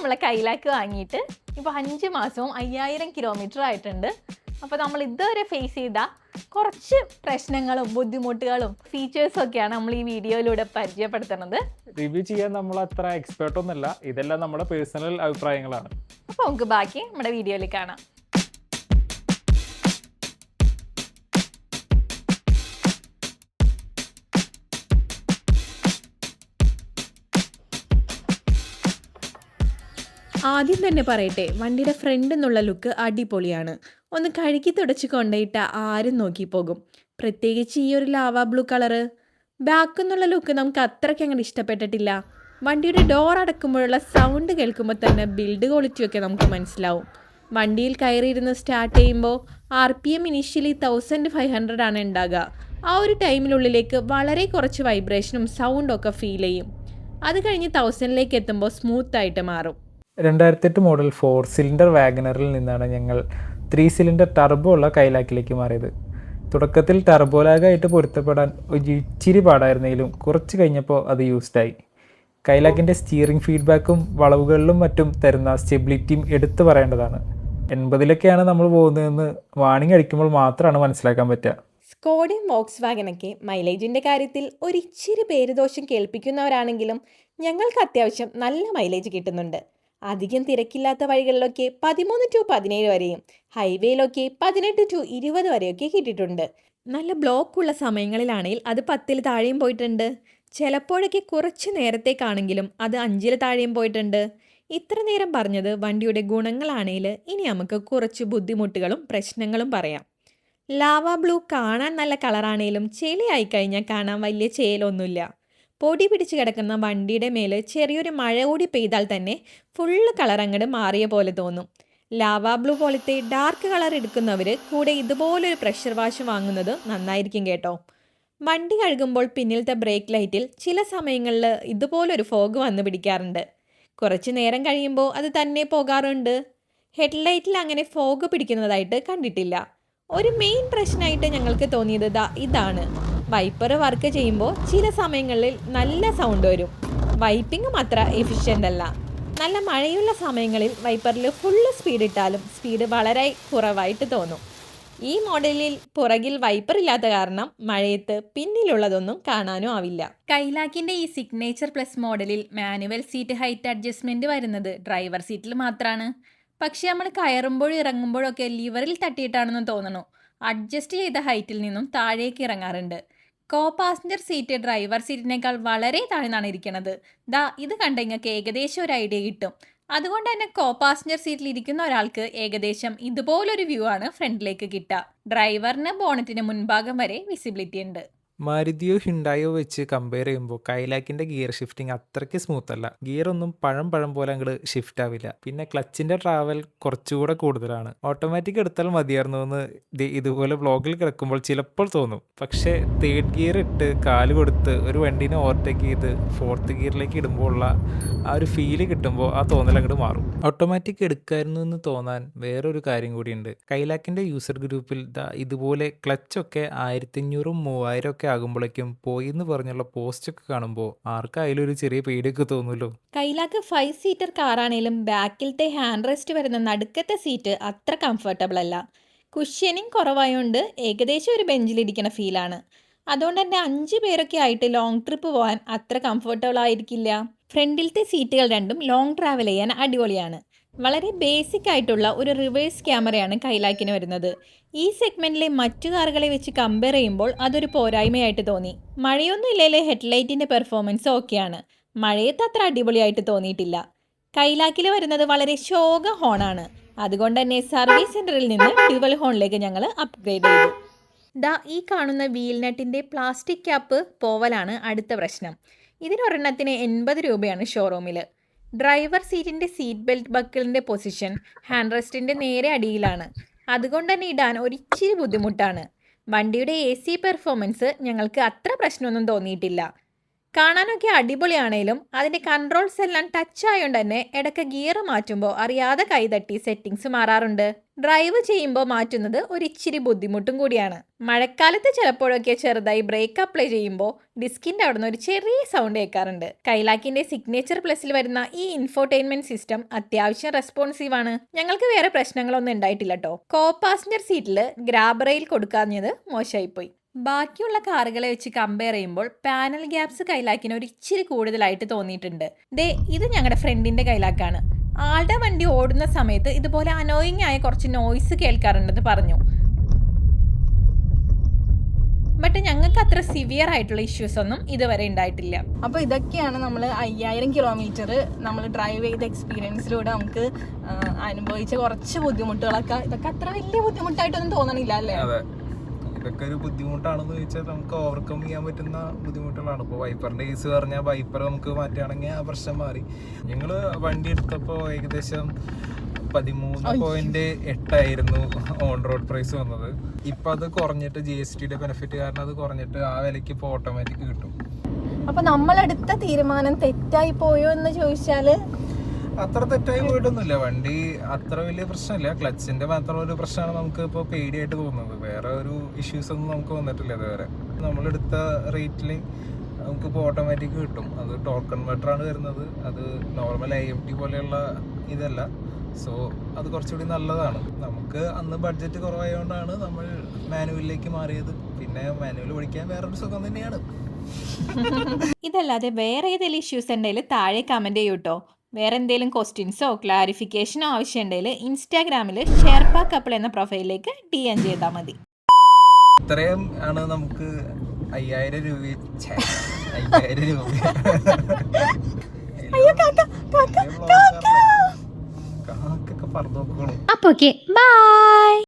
നമ്മളെ കൈലാക്ക് വാങ്ങിയിട്ട് ഇപ്പോൾ അഞ്ച് മാസവും അയ്യായിരം കിലോമീറ്റർ ആയിട്ടുണ്ട്. അപ്പോൾ നമ്മൾ ഇതുവരെ ഫേസ് ചെയ്ത കുറച്ച് പ്രശ്നങ്ങളും ബുദ്ധിമുട്ടുകളും ഫീച്ചേഴ്സും ഒക്കെയാണ് നമ്മൾ ഈ വീഡിയോയിലൂടെ പരിചയപ്പെടുത്തുന്നത്. റിവ്യൂ ചെയ്യാൻ നമ്മൾ അത്ര എക്സ്പേർട്ട് ഒന്നുമല്ല. ഇതെല്ലാം നമ്മുടെ പേഴ്സണൽ അഭിപ്രായങ്ങളാണ്. അപ്പോൾ നമുക്ക് ബാക്കി നമ്മുടെ വീഡിയോയിൽ കാണാം. ആദ്യം തന്നെ പറയട്ടെ വണ്ടിയുടെ ഫ്രണ്ട് എന്നുള്ള ലുക്ക് അടിപൊളിയാണ്. ഒന്ന് കഴുകി തുടച്ച് കൊണ്ടുപോയിട്ട ആരും നോക്കി പോകും. പ്രത്യേകിച്ച് ഈ ഒരു ലാവ ബ്ലൂ കളറ് ബാക്ക് എന്നുള്ള ലുക്ക് നമുക്ക് അത്രയ്ക്ക് അങ്ങനെ ഇഷ്ടപ്പെട്ടിട്ടില്ല. വണ്ടിയുടെ ഡോർ അടക്കുമ്പോഴുള്ള സൗണ്ട് കേൾക്കുമ്പോൾ തന്നെ ബിൽഡ് ക്വാളിറ്റി ഒക്കെ നമുക്ക് മനസ്സിലാവും. വണ്ടിയിൽ കയറിയിരുന്ന് സ്റ്റാർട്ട് ചെയ്യുമ്പോൾ R P M initially thousand five hundred ആണ് ഉണ്ടാകുക ആ ഒരു ടൈമിനുള്ളിലേക്ക് വളരെ കുറച്ച് വൈബ്രേഷനും സൗണ്ടും ഒക്കെ ഫീൽ ചെയ്യും. അത് കഴിഞ്ഞ് തൗസൻഡിലേക്ക് എത്തുമ്പോൾ സ്മൂത്ത് ആയിട്ട് മാറും. രണ്ടായിരത്തെട്ട് മോഡൽ ഫോർ സിലിണ്ടർ വാഗനറിൽ നിന്നാണ് ഞങ്ങൾ ത്രീ സിലിണ്ടർ ടർബോ ഉള്ള കൈലാക്കിലേക്ക് മാറിയത്. തുടക്കത്തിൽ ടർബോലാഗായിട്ട് പൊരുത്തപ്പെടാൻ ഒരു ഇച്ചിരി പാടായിരുന്നെങ്കിലും കുറച്ച് കഴിഞ്ഞപ്പോൾ അത് യൂസ്ഡായി കൈലാക്കിന്റെ സ്റ്റിയറിംഗ് ഫീഡ്ബാക്കും വളവുകളിലും മറ്റും തരുന്ന സ്റ്റെബിലിറ്റിയും എടുത്തു പറയേണ്ടതാണ്. എൺപതിലൊക്കെയാണ് നമ്മൾ പോകുന്നതെന്ന് വാണിംഗ് അടിക്കുമ്പോൾ മാത്രമാണ് മനസ്സിലാക്കാൻ പറ്റുക. സ്കോഡിയും വോക്സ് വാഗനൊക്കെ മൈലേജിന്റെ കാര്യത്തിൽ ഒരിച്ചിരി പേരുദോഷം കേൾപ്പിക്കുന്നവരാണെങ്കിലും ഞങ്ങൾക്ക് അത്യാവശ്യം നല്ല മൈലേജ് കിട്ടുന്നുണ്ട്. അധികം തിരക്കില്ലാത്ത വഴികളിലൊക്കെ പതിമൂന്ന് ടു പതിനേഴ് വരെയും ഹൈവേയിലൊക്കെ പതിനെട്ട് ടു ഇരുപത് വരെയൊക്കെ കിട്ടിയിട്ടുണ്ട് നല്ല ബ്ലോക്ക് ഉള്ള സമയങ്ങളിലാണെങ്കിൽ അത് പത്തിൽ താഴെയും പോയിട്ടുണ്ട്. ചിലപ്പോഴൊക്കെ കുറച്ച് നേരത്തേക്കാണെങ്കിലും അത് അഞ്ചിൽ താഴെയും പോയിട്ടുണ്ട്. ഇത്ര നേരം പറഞ്ഞത് വണ്ടിയുടെ ഗുണങ്ങളാണെങ്കിൽ ഇനി നമുക്ക് കുറച്ച് ബുദ്ധിമുട്ടുകളും പ്രശ്നങ്ങളും പറയാം. ലാവ ബ്ലൂ കാണാൻ നല്ല കളറാണേലും ചെളിയായി കഴിഞ്ഞാൽ കാണാൻ വലിയ ചേലൊന്നുമില്ല. പൊടി പിടിച്ച് കിടക്കുന്ന വണ്ടിയുടെ മേലെ ചെറിയൊരു മഴ കൂടി പെയ്താൽ തന്നെ ഫുള്ള് കളർ അങ്ങോട്ട് മാറിയ പോലെ തോന്നും. ലാവ ബ്ലൂ പോലത്തെ ഡാർക്ക് കളർ എടുക്കുന്നവർ കൂടെ ഇതുപോലൊരു പ്രഷർ വാഷ് വാങ്ങുന്നത് നന്നായിരിക്കും കേട്ടോ. വണ്ടി കഴുകുമ്പോൾ പിന്നിലത്തെ ബ്രേക്ക് ലൈറ്റിൽ ചില സമയങ്ങളിൽ ഇതുപോലൊരു ഫോഗ് വന്ന് പിടിക്കാറുണ്ട്. കുറച്ച് നേരം കഴിയുമ്പോൾ അത് തന്നെ പോകാറുണ്ട്. ഹെഡ് ലൈറ്റിൽ അങ്ങനെ ഫോഗ് പിടിക്കുന്നതായിട്ട് കണ്ടിട്ടില്ല. ഒരു മെയിൻ പ്രശ്നമായിട്ട് ഞങ്ങൾക്ക് തോന്നിയത് ഇതാണ്. വൈപ്പർ വർക്ക് ചെയ്യുമ്പോൾ ചില സമയങ്ങളിൽ നല്ല സൗണ്ട് വരും. വൈപ്പിങ്ങും അത്ര എഫിഷ്യന്റ് അല്ല. നല്ല മഴയുള്ള സമയങ്ങളിൽ വൈപ്പറിൽ ഫുള്ള് സ്പീഡ് ഇട്ടാലും സ്പീഡ് വളരെ കുറവായിട്ട് തോന്നും. ഈ മോഡലിൽ പുറകിൽ വൈപ്പർ ഇല്ലാത്ത കാരണം മഴയത്ത് പിന്നിലുള്ളതൊന്നും കാണാനും ആവില്ല. കൈലാക്കിന്റെ ഈ സിഗ്നേച്ചർ പ്ലസ് മോഡലിൽ മാനുവൽ സീറ്റ് ഹൈറ്റ് അഡ്ജസ്റ്റ്മെന്റ് വരുന്നത് ഡ്രൈവർ സീറ്റിൽ മാത്രമാണ് പക്ഷെ നമ്മൾ കയറുമ്പോഴും ഇറങ്ങുമ്പോഴൊക്കെ ലിവറിൽ തട്ടിയിട്ടാണെന്ന് തോന്നണു. അഡ്ജസ്റ്റ് ചെയ്ത ഹൈറ്റിൽ നിന്നും താഴേക്ക് ഇറങ്ങാറുണ്ട്. കോ പാസഞ്ചർ സീറ്റ് ഡ്രൈവർ സീറ്റിനേക്കാൾ വളരെ താഴ്ന്നാണ് ഇരിക്കുന്നത് ദാ ഇത് കണ്ടെങ്കിൽ ഏകദേശം ഒരു ഐഡിയ കിട്ടും. അതുകൊണ്ട് തന്നെ കോ പാസഞ്ചർ സീറ്റിൽ ഇരിക്കുന്ന ഒരാൾക്ക് ഏകദേശം ഇതുപോലൊരു വ്യൂ ആണ് ഫ്രണ്ടിലേക്ക് കിട്ടുക. ഡ്രൈവറിന് ബോണറ്റിന് മുൻഭാഗം വരെ വിസിബിലിറ്റി ഉണ്ട്. മാരുതിയോ ഹിണ്ടായോ വെച്ച് കമ്പയർ ചെയ്യുമ്പോൾ കൈലാക്കിന്റെ ഗിയർ ഷിഫ്റ്റിംഗ് അത്രയ്ക്ക് സ്മൂത്ത് അല്ല. ഗിയർ ഒന്നും പഴം പഴം പോലെ അങ്ങോട്ട് ഷിഫ്റ്റ് ആവില്ല. പിന്നെ ക്ലച്ചിന്റെ ട്രാവൽ കുറച്ചുകൂടെ കൂടുതലാണ്. ഓട്ടോമാറ്റിക് എടുത്താൽ മതിയായിരുന്നു എന്ന് ഇതുപോലെ ബ്ലോഗിൽ കിടക്കുമ്പോൾ ചിലപ്പോൾ തോന്നും. പക്ഷേ തേർഡ് ഗിയർ ഇട്ട് കാൽ കൊടുത്ത് ഒരു വണ്ടീനെ ഓവർടേക്ക് ചെയ്ത് ഫോർത്ത് ഗിയറിലേക്ക് ഇടുമ്പോൾ ഉള്ള ആ ഒരു ഫീൽ കിട്ടുമ്പോൾ ആ തോന്നൽ അങ്ങോട്ട് മാറും. ഓട്ടോമാറ്റിക് എടുക്കായിരുന്നു എന്ന് തോന്നാൻ വേറൊരു കാര്യം കൂടിയുണ്ട്. കൈലാക്കിന്റെ യൂസർ ഗ്രൂപ്പിൽ ഇതുപോലെ ക്ലച്ചൊക്കെ ആയിരത്തി അഞ്ഞൂറും മൂവായിരം ഒക്കെ ആകുമ്പോഴേക്കും പോയി എന്ന് പറഞ്ഞുള്ള പോസ്റ്റൊക്കെ കാണുമ്പോൾ ആർക്കായാലും ഒരു ചെറിയ പേടിയൊക്കെ തോന്നുമല്ലോ കൈലാക്ക് ഫൈവ് സീറ്റർ കാറാണേലും ബാക്കിലത്തെ ഹാൻഡ് റെസ്റ്റ് വരുന്ന നടുക്കത്തെ സീറ്റ് അത്ര കംഫർട്ടബിൾ അല്ല. കുഷ്യനിങ് കുറവായതുകൊണ്ട് ഏകദേശം ഒരു ബെഞ്ചിലിരിക്കണ ഫീലാണ് അതുകൊണ്ട് തന്നെ അഞ്ച് പേരൊക്കെ ആയിട്ട് ലോങ് ട്രിപ്പ് പോകാൻ അത്ര കംഫർട്ടബിൾ ആയിരിക്കില്ല. ഫ്രണ്ടിലത്തെ സീറ്റുകൾ രണ്ടും ലോങ് ട്രാവൽ ചെയ്യാൻ അടിപൊളിയാണ്. വളരെ ബേസിക് ആയിട്ടുള്ള ഒരു റിവേഴ്സ് ക്യാമറയാണ് കൈലാക്കിന് വരുന്നത്. ഈ സെഗ്മെന്റിലെ മറ്റു കാറുകളെ വെച്ച് കമ്പയർ ചെയ്യുമ്പോൾ അതൊരു പോരായ്മയായിട്ട് തോന്നി. മഴയൊന്നും ഇല്ലേലെ ഹെഡ്ലൈറ്റിന്റെ പെർഫോമൻസ് ഓക്കെയാണ് മഴയത്ത് അത്ര അടിപൊളിയായിട്ട് തോന്നിയിട്ടില്ല. കൈലാക്കിൽ വരുന്നത് വളരെ ശോക ഹോണാണ് അതുകൊണ്ട് തന്നെ സർവീസ് സെന്ററിൽ നിന്ന് ഡ്യുവൽ ഹോണിലേക്ക് ഞങ്ങൾ അപ്ഗ്രേഡ് ചെയ്തു. ദാ ഈ കാണുന്ന വീൽ നട്ടിന്റെ പ്ലാസ്റ്റിക് ക്യാപ്പ് പോവലാണ് അടുത്ത പ്രശ്നം. ഇതിനൊരെണ്ണത്തിന് എൺപത് രൂപയാണ് ഷോറൂമിൽ ഡ്രൈവർ സീറ്റിന്റെ സീറ്റ് ബെൽറ്റ് ബക്കിളിന്റെ പൊസിഷൻ ഹാൻഡ് റെസ്റ്റിന്റെ നേരെ അടിയിലാണ്. അതുകൊണ്ട് തന്നെ ഇടാൻ ഒരിച്ചിരി ബുദ്ധിമുട്ടാണ്. വണ്ടിയുടെ എ സി പെർഫോമൻസ് ഞങ്ങൾക്ക് അത്ര പ്രശ്നമൊന്നും തോന്നിയിട്ടില്ല. കാണാനൊക്കെ അടിപൊളിയാണേലും അതിന്റെ കൺട്രോൾസ് എല്ലാം ടച്ച് ആയതുകൊണ്ട് തന്നെ ഇടയ്ക്ക് ഗിയർ മാറ്റുമ്പോൾ അറിയാതെ കൈതട്ടി സെറ്റിംഗ്സ് മാറാറുണ്ട്. ഡ്രൈവ് ചെയ്യുമ്പോൾ മാറ്റുന്നത് ഒരു ഇച്ചിരി ബുദ്ധിമുട്ടും കൂടിയാണ്. മഴക്കാലത്ത് ചിലപ്പോഴൊക്കെ ചെറുതായി ബ്രേക്ക് അപ്ലൈ ചെയ്യുമ്പോൾ ഡിസ്കിന്റെ അവിടുന്ന് ഒരു ചെറിയ സൗണ്ട് കേൾക്കാറുണ്ട്. കൈലാക്കിന്റെ സിഗ്നേച്ചർ പ്ലസിൽ വരുന്ന ഈ ഇൻഫോർടൈൻമെന്റ് സിസ്റ്റം അത്യാവശ്യം റെസ്പോൺസീവ് ആണ്. ഞങ്ങൾക്ക് വേറെ പ്രശ്നങ്ങളൊന്നും ഉണ്ടായിട്ടില്ല കേട്ടോ കോ പാസഞ്ചർ സീറ്റിൽ ഗ്രാബ് റെയിൽ കൊടുക്കാഞ്ഞത് മോശമായിപ്പോയി ബാക്കിയുള്ള കാറുകളെ വെച്ച് കമ്പയർ ചെയ്യുമ്പോൾ പാനൽ ഗ്യാപ്സ് കൈലാക്കിന് ഒരു ഇച്ചിരി കൂടുതലായിട്ട് തോന്നിയിട്ടുണ്ട്. ദേ ഇത് ഞങ്ങളുടെ ഫ്രണ്ടിന്റെ കൈലാക്കാണ് ആളുടെ വണ്ടി ഓടുന്ന സമയത്ത് ഇതുപോലെ അനോയിങ് ആയ കുറച്ച് നോയ്സ് കേൾക്കാറുണ്ടെന്ന് പറഞ്ഞു. ബട്ട് ഞങ്ങൾക്ക് അത്ര സിവിയർ ആയിട്ടുള്ള ഇഷ്യൂസ് ഒന്നും ഇതുവരെ ഉണ്ടായിട്ടില്ല. അപ്പോൾ ഇതൊക്കെയാണ് നമ്മൾ അയ്യായിരം കിലോമീറ്റർ നമ്മൾ ഡ്രൈവ് ചെയ്ത എക്സ്പീരിയൻസിലൂടെ നമുക്ക് അനുഭവിച്ച കുറച്ച് ബുദ്ധിമുട്ടുകളൊക്കെ. ഇതൊക്കെ അത്ര വലിയ ബുദ്ധിമുട്ടായിട്ടൊന്നും തോന്നണില്ല അല്ലേ? ഇതൊക്കെ ഒരു ബുദ്ധിമുട്ടാണെന്ന് ചോദിച്ചാൽ നമുക്ക് ഓവർകം ചെയ്യാൻ പറ്റുന്ന ബുദ്ധിമുട്ടുകളാണ്. ഇപ്പോൾ വൈപ്പറിന്റെ കേസ് പറഞ്ഞാൽ വൈപ്പർ നമുക്ക് മാറ്റുകയാണെങ്കിൽ ആ പ്രശ്നം മാറി. ഞങ്ങൾ വണ്ടി എടുത്തപ്പോൾ ഏകദേശം പതിമൂന്ന് പോയിന്റ് എട്ടായിരുന്നു ഓൺ റോഡ് പ്രൈസ് വന്നത്. ഇപ്പം അത് കുറഞ്ഞിട്ട് ജി എസ് ടിയുടെ ബെനിഫിറ്റ് കാരണം അത് കുറഞ്ഞിട്ട് ആ വിലയ്ക്ക് ഇപ്പോൾ ഓട്ടോമാറ്റിക് കിട്ടും. അപ്പൊ നമ്മളെടുത്ത തീരുമാനം തെറ്റായി പോയോ എന്ന് ചോദിച്ചാൽ അത്ര തെറ്റായി പോയിട്ടൊന്നുമില്ല. വണ്ടി അത്ര വലിയ പ്രശ്നമില്ല. ക്ലച്ചിന്റെ മാത്രം ഒരു പ്രശ്നമാണ് നമുക്ക് ഇപ്പോൾ പേടിയായിട്ട് തോന്നുന്നത്. വേറെ ഒരു ഇഷ്യൂസ് ഒന്നും നമുക്ക് വന്നിട്ടില്ല ഇതുവരെ. നമ്മളെടുത്ത റേറ്റിൽ നമുക്ക് ഇപ്പോൾ ഓട്ടോമാറ്റിക് കിട്ടും. അത് ടോക്കൺ ആണ് വരുന്നത്. അത് നോർമൽ ഐ എം ടി പോലെയുള്ള ഇതല്ല. സോ അത് കുറച്ചുകൂടി നല്ലതാണ്. നമുക്ക് അന്ന് ബഡ്ജറ്റ് കുറവായതുകൊണ്ടാണ് നമ്മൾ മാനുവലിലേക്ക് മാറിയത്. പിന്നെ മാനുവൽ പഠിക്കാൻ വേറൊരു സുഖം തന്നെയാണ്. ഇതല്ലാതെ വേറെ ഏതെങ്കിലും ഇഷ്യൂസ് ഉണ്ടെങ്കിൽ താഴെ കമന്റ് ചെയ്യൂ കേട്ടോ വേറെ എന്തെങ്കിലും ക്വസ്റ്റ്യൻസോ ക്ലാരിഫിക്കേഷനോ ആവശ്യമുണ്ടെങ്കിൽ ഇൻസ്റ്റാഗ്രാമിൽ ഷെർപ്പ കപ്പിൾ എന്ന പ്രൊഫൈലിലേക്ക് ഡി എൻ ചെയ്താൽ മതി. ഇത്രയും ആണ് നമുക്ക് അയ്യായിരം രൂപ അയ്യായിരം രൂപ. കാക്കൊക്കെ പറഞ്ഞു ഓക്കെ ബൈ